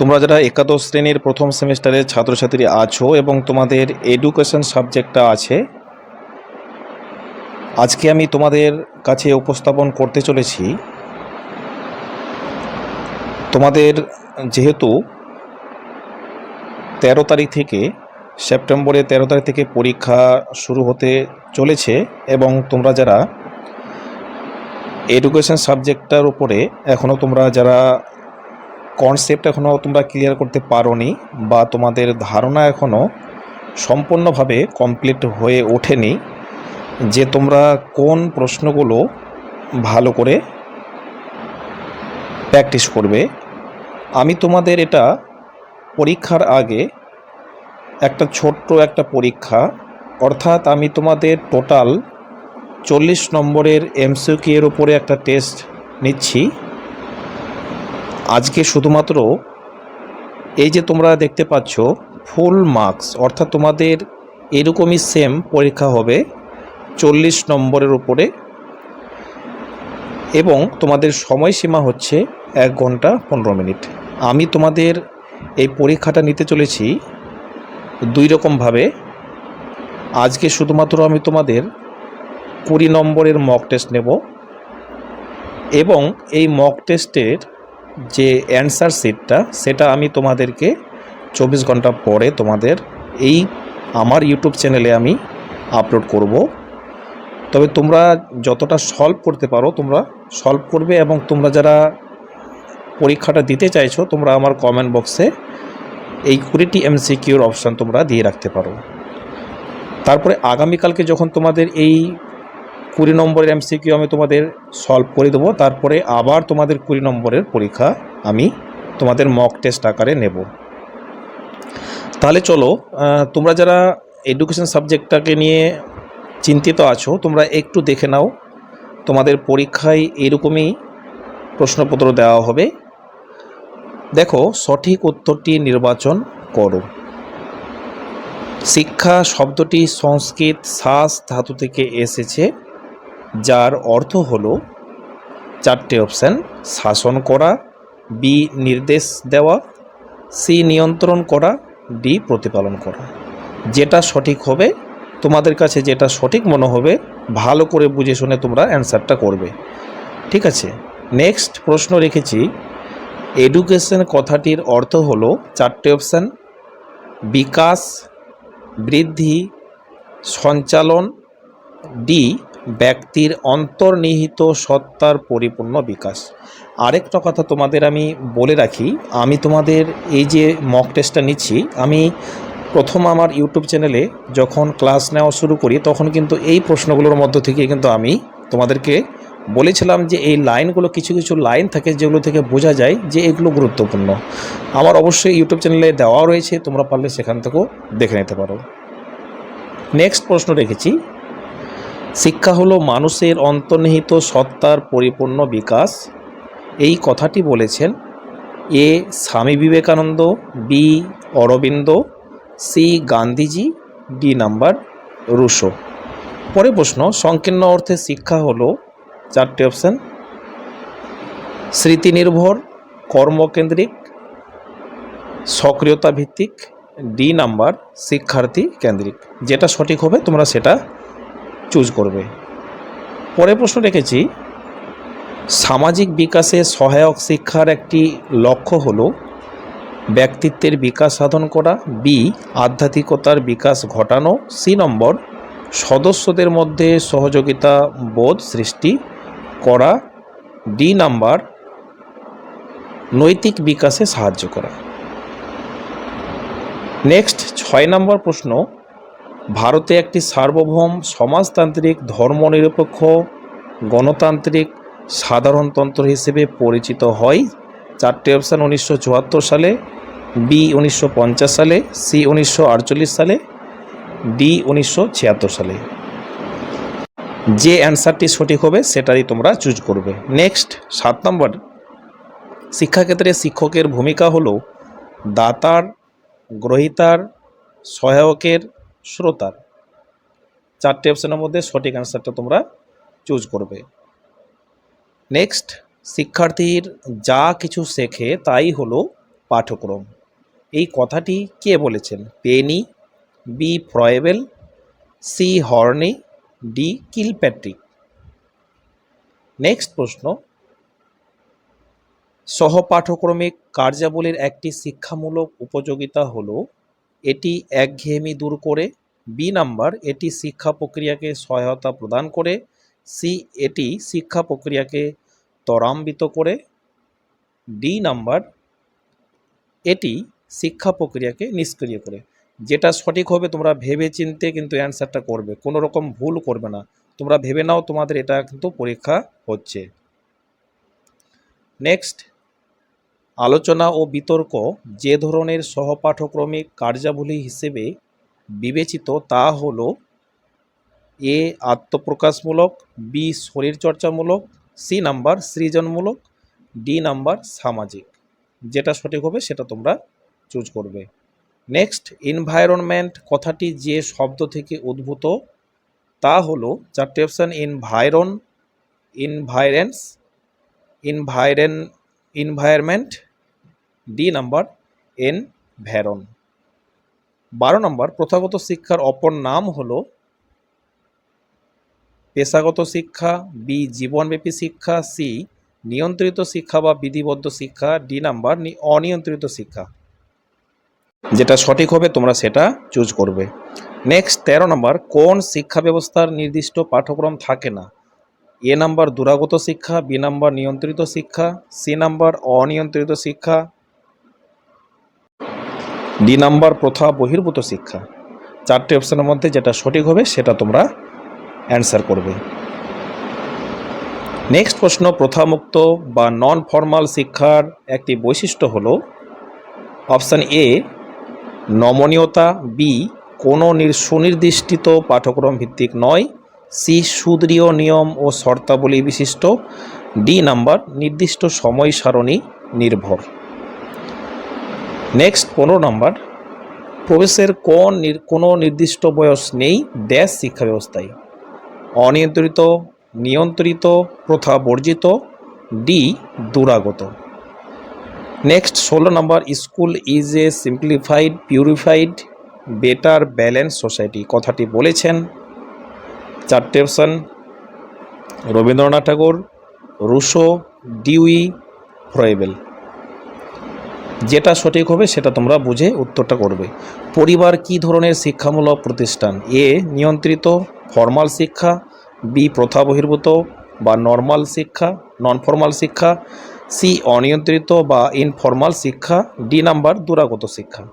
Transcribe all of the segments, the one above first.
তোমরা যারা একাদশ শ্রেণির প্রথম সেমিস্টারের ছাত্রছাত্রী আছো এবং তোমাদের এডুকেশন সাবজেক্টটা আছে, আজকে আমি তোমাদের কাছে উপস্থাপন করতে চলেছি। তোমাদের যেহেতু তেরো তারিখ থেকে সেপ্টেম্বরের তেরো তারিখ থেকে পরীক্ষা শুরু হতে চলেছে এবং তোমরা যারা এডুকেশন সাবজেক্টটার উপরে এখনও তোমরা যারা কনসেপ্ট এখনও তোমরা ক্লিয়ার করতে পারোনি বা তোমাদের ধারণা এখনও সম্পূর্ণভাবে কমপ্লিট হয়ে ওঠেনি যে তোমরা কোন প্রশ্নগুলো ভালো করে প্র্যাকটিস করবে। আমি তোমাদের এটা পরীক্ষার আগে একটা ছোট্ট একটা পরীক্ষা, অর্থাৎ আমি তোমাদের টোটাল চল্লিশ নম্বরের এমসিকিউ এর উপরে একটা টেস্ট নিচ্ছি। আজকে শুধুমাত্র এই যে তোমরা দেখতে পাচ্ছ ফুল মার্কস অর্থাৎ তোমাদের এরকমই সেম পরীক্ষা হবে চল্লিশ নম্বরের উপরে এবং তোমাদের সময়সীমা হচ্ছে এক ঘণ্টা পনেরো মিনিট। আমি তোমাদের এই পরীক্ষাটা নিতে চলেছি দুই রকমভাবে আজকে শুধুমাত্র আমি তোমাদের কুড়ি নম্বরের মক টেস্ট নেব এবং এই মক টেস্টের যে অ্যান্সার শিটটা সেটা আমি তোমাদেরকে চব্বিশ ঘণ্টা পরে তোমাদের এই আমার ইউটিউব চ্যানেলে আমি আপলোড করব। তবে তোমরা যতটা সলভ করতে পারো, তোমরা সলভ করবে এবং তোমরা যারা পরীক্ষাটা দিতে চাইছো, তোমরা আমার কমেন্ট বক্সে এই কুড়িটি এমসিকিউর অপশান তোমরা দিয়ে রাখতে পারো। তারপরে আগামীকালকে যখন তোমাদের এই কুড়ি নম্বরের এমসিকিউ আমি তোমাদের সলভ করে দেবো। তারপরে আবার তোমাদের কুড়ি নম্বরের পরীক্ষা আমি তোমাদের মক টেস্ট আকারে নেব। তাহলে চলো তোমরা যারা এডুকেশন সাবজেক্টটাকে নিয়ে চিন্তিত আছো, তোমরা একটু দেখে নাও। তোমাদের পরীক্ষায় এরকমই প্রশ্নপত্র দেওয়া হবে। দেখো, সঠিক উত্তরটি নির্বাচন করো। শিক্ষা শব্দটি সংস্কৃত শ্বাস ধাতু থেকে এসেছে। যার অর্থ হল চারটে অপশান, শাসন করা, বি, নির্দেশ দেওয়া, সি, নিয়ন্ত্রণ করা, ডি, প্রতিপালন করা। যেটা সঠিক হবে, তোমাদের কাছে যেটা সঠিক মনে হবে, ভালো করে বুঝে শুনে তোমরা অ্যান্সারটা করবে। ঠিক আছে? নেক্সট প্রশ্ন রেখেছি। এডুকেশন কথাটির অর্থ হলো চারটে অপশান, বিকাশ, বৃদ্ধি, সঞ্চালন, ডি ব্যক্তির অন্তর্নিহিত সত্তার পরিপূর্ণ বিকাশ। আরেকটা কথা তোমাদের আমি বলে রাখি, আমি তোমাদের এই যে মক টেস্টটা নিচ্ছি, আমি প্রথম আমার ইউটিউব চ্যানেলে যখন ক্লাস নেওয়া শুরু করি, তখন কিন্তু এই প্রশ্নগুলোর মধ্য থেকে কিন্তু আমি তোমাদেরকে বলেছিলাম যে এই লাইনগুলো কিছু কিছু লাইন থাকে যেগুলো থেকে বোঝা যায় যে এগুলো গুরুত্বপূর্ণ। আমার অবশ্যই ইউটিউব চ্যানেলে দেওয়া রয়েছে, তোমরা পারলে সেখান থেকেও দেখে নিতে পারো। নেক্সট প্রশ্ন রেখেছি শিক্ষা হলো মানুষের অন্তর্নিহিত সত্তার পরিপূর্ণ বিকাশ। এই কথাটি বলেছেন A Swami Vivekananda, B Aurobindo, C Gandhiji, D number Rousseau. পরে প্রশ্ন, সংকীর্ণ অর্থে শিক্ষা হলো চারটি অপশান। স্মৃতিনির্ভর, কর্মকেন্দ্রিক, সক্রিয়তা ভিত্তিক, ডি নাম্বার শিক্ষার্থী কেন্দ্রিক। যেটা সঠিক হবে তোমরা সেটা চুজ করবে। পরে প্রশ্ন রেখেছি, সামাজিক বিকাশে সহায়ক শিক্ষার একটি লক্ষ্য হলো ব্যক্তিত্বের বিকাশ সাধন করা, বি, আধ্যাত্মিকতার বিকাশ ঘটানো, সি নম্বর, সদস্যদের মধ্যে সহযোগিতা বোধ সৃষ্টি করা, ডি নাম্বার, নৈতিক বিকাশে সাহায্য করা। নেক্সট, ছয় নম্বর প্রশ্ন ভারতে একটি সার্বভৌম সমাজতান্ত্রিক, ধর্মনিরপেক্ষ, গণতান্ত্রিক সাধারণতন্ত্র হিসেবে পরিচিত হয়। চারটে অপশান উনিশশো চুয়াত্তর সালে, বি উনিশশো পঞ্চাশ সালে, সি উনিশশো আটচল্লিশ সালে, ডি উনিশশো ছিয়াত্তর সালে। যে অ্যান্সারটি সঠিক হবে সেটাই তোমরা চুজ করবে। নেক্সট, সাত নম্বর। শিক্ষাক্ষেত্রে শিক্ষকের ভূমিকা হলো দাতার, গ্রহিতার, সহায়কের শ্রোতার। চারটে অপশানের মধ্যে সঠিক অ্যান্সারটা তোমরা চুজ করবে। নেক্সট শিক্ষার্থীর যা কিছু শেখে তাই হলো পাঠক্রম এই কথাটি কে বলেছেন? Penny, B, Froebel, C, Horney, D, Kilpatrick. Next প্রশ্ন সহপাঠক্রমিক কার্যাবলীর একটি শিক্ষামূলক উপযোগিতা হলো এটি একঘেয়েমি দূর করে বি নাম্বার, এটি শিক্ষা প্রক্রিয়াকে সহায়তা প্রদান করে সি এটি শিক্ষা প্রক্রিয়াকে ত্বরান্বিত করে ডি নাম্বার, এটি শিক্ষা প্রক্রিয়াকে নিষ্ক্রিয় করে। যেটা সঠিক হবে, তোমরা ভেবে চিনতে কিন্তু অ্যান্সারটা করবে, কোনো রকম ভুল করবে না। তোমরা ভেবে নাও, তোমাদের এটা কিন্তু পরীক্ষা হচ্ছে। নেক্সট আলোচনা ও বিতর্ক যে ধরনের সহপাঠক্রমিক কার্যাবলী হিসেবে বিবেচিত তা হল এ আত্মপ্রকাশমূলক, বি শরীরচর্চামূলক, সি নাম্বার সৃজনমূলক, ডি নাম্বার সামাজিক। যেটা সঠিক হবে সেটা তোমরা চুজ করবে। নেক্সট এনভায়রনমেন্ট কথাটি যে শব্দ থেকে উদ্ভূত, তা হলো চারটে option environ environs environ environment D number environ বারো নম্বর প্রথাগত শিক্ষার অপর নাম হলো পেশাগত শিক্ষা বি জীবনব্যাপী শিক্ষা সি নিয়ন্ত্রিত শিক্ষা বা বিধিবদ্ধ শিক্ষা ডি নাম্বার অনিয়ন্ত্রিত শিক্ষা। যেটা সঠিক হবে, তোমরা সেটা চুজ করবে। নেক্সট তেরো নম্বর কোন শিক্ষা ব্যবস্থার নির্দিষ্ট পাঠ্যক্রম থাকে না? এ নাম্বার দুরাগত শিক্ষা, বি নাম্বার নিয়ন্ত্রিত শিক্ষা, সি নাম্বার অনিয়ন্ত্রিত শিক্ষা, ডি নাম্বার প্রথা বহির্ভূত শিক্ষা। চারটে অপশানের মধ্যে যেটা সঠিক হবে সেটা তোমরা অ্যান্সার করবে। নেক্সট প্রশ্ন, প্রথামুক্ত বা নন ফর্মাল শিক্ষার একটি বৈশিষ্ট্য হল অপশান এ, নমনীয়তা, বি, কোনো নির সুনির্দিষ্টিত পাঠ্যক্রম ভিত্তিক নয় সি সুদৃঢ় নিয়ম ও শর্তাবলী বিশিষ্ট ডি নাম্বার নির্দিষ্ট সময় সারণী নির্ভর। নেক্সট পনেরো নাম্বার, প্রবেশের কোন কোনো নির্দিষ্ট বয়স নেই দেশ শিক্ষা ব্যবস্থায়। অনিয়ন্ত্রিত, নিয়ন্ত্রিত, প্রথা বর্জিত, ডি দুরাগত। নেক্সট ষোলো নম্বর, school is a simplified, purified, better balance society. কথাটি বলেছেন চারটে option Rabindranath Tagore, Rousseau, Dewey, Froebel. যেটা সঠিক হবে সেটা তোমরা বুঝে উত্তরটা করবে। পরিবার কি ধরনের শিক্ষামূলক প্রতিষ্ঠান? এ, নিয়ন্ত্রিত, ফর্মাল শিক্ষা, বি, প্রথা বহির্ভূত বা নর্মাল শিক্ষা নন ফর্মাল শিক্ষা, সি, অনিয়ন্ত্রিত বা ইনফর্মাল শিক্ষা, ডি, নাম্বার, দুরাগত শিক্ষা।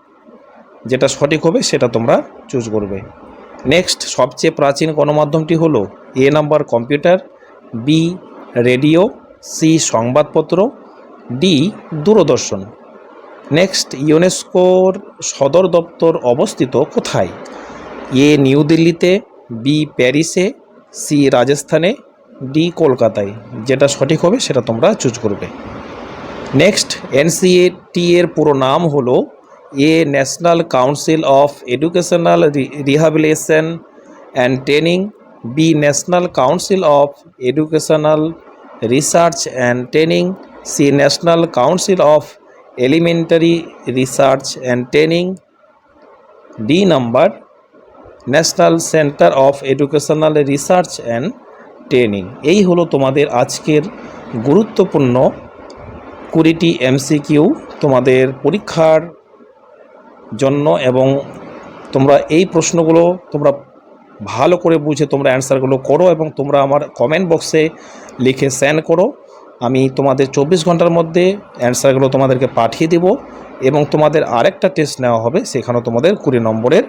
যেটা সঠিক হবে সেটা তোমরা চুজ করবে। নেক্সট সবচেয়ে প্রাচীন গণমাধ্যমটি হলো A number computer, B radio, C সংবাদপত্র, ডি দূরদর্শন। নেক্সট, ইউনেস্কোর সদর দপ্তর অবস্থিত কোথায়? এ নিউ দিল্লিতে, বি প্যারিসে, সি রাজস্থানে, ডি কলকাতায়। যেটা সঠিক হবে সেটা তোমরা চুজ করবে। নেক্সট এনসিএটি এর পুরো নাম হলো A National Council of Educational Rehabilitation and Training, B National Council of Educational Research and Training, C National Council of Elementary Research and Training, D number National Centre of Educational Research and Training. এই হলো তোমাদের আজকের গুরুত্বপূর্ণ কুড়িটি MCQ তোমাদের পরীক্ষার জন্য এবং তোমরা এই প্রশ্নগুলো তোমরা ভালো করে বুঝে তোমরা অ্যান্সারগুলো করো এবং তোমরা আমার কমেন্ট বক্সে লিখে সেন্ড করো। আমি তোমাদের চব্বিশ ঘণ্টার মধ্যে অ্যান্সারগুলো তোমাদেরকে পাঠিয়ে দেব এবং তোমাদের আরেকটা টেস্ট নেওয়া হবে, সেখানেও তোমাদের কুড়ি নম্বরের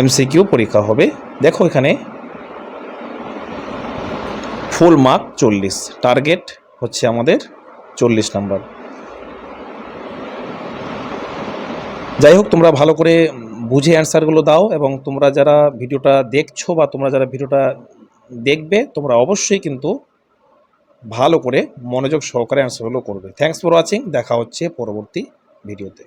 এমসিকিউ পরীক্ষা হবে। দেখো এখানে ফুল মার্ক চল্লিশ টার্গেট হচ্ছে আমাদের চল্লিশ নাম্বার। যাই হোক, তোমরা ভালো করে বুঝে অ্যান্সারগুলো দাও এবং তোমরা যারা ভিডিওটা দেখছ বা তোমরা যারা ভিডিওটা দেখবে, তোমরা অবশ্যই কিন্তু ভালো করে মনোযোগ সহকারে অ্যান্সারগুলো করবে। থ্যাংকস ফর ওয়াচিং দেখা হচ্ছে পরবর্তী ভিডিওতে।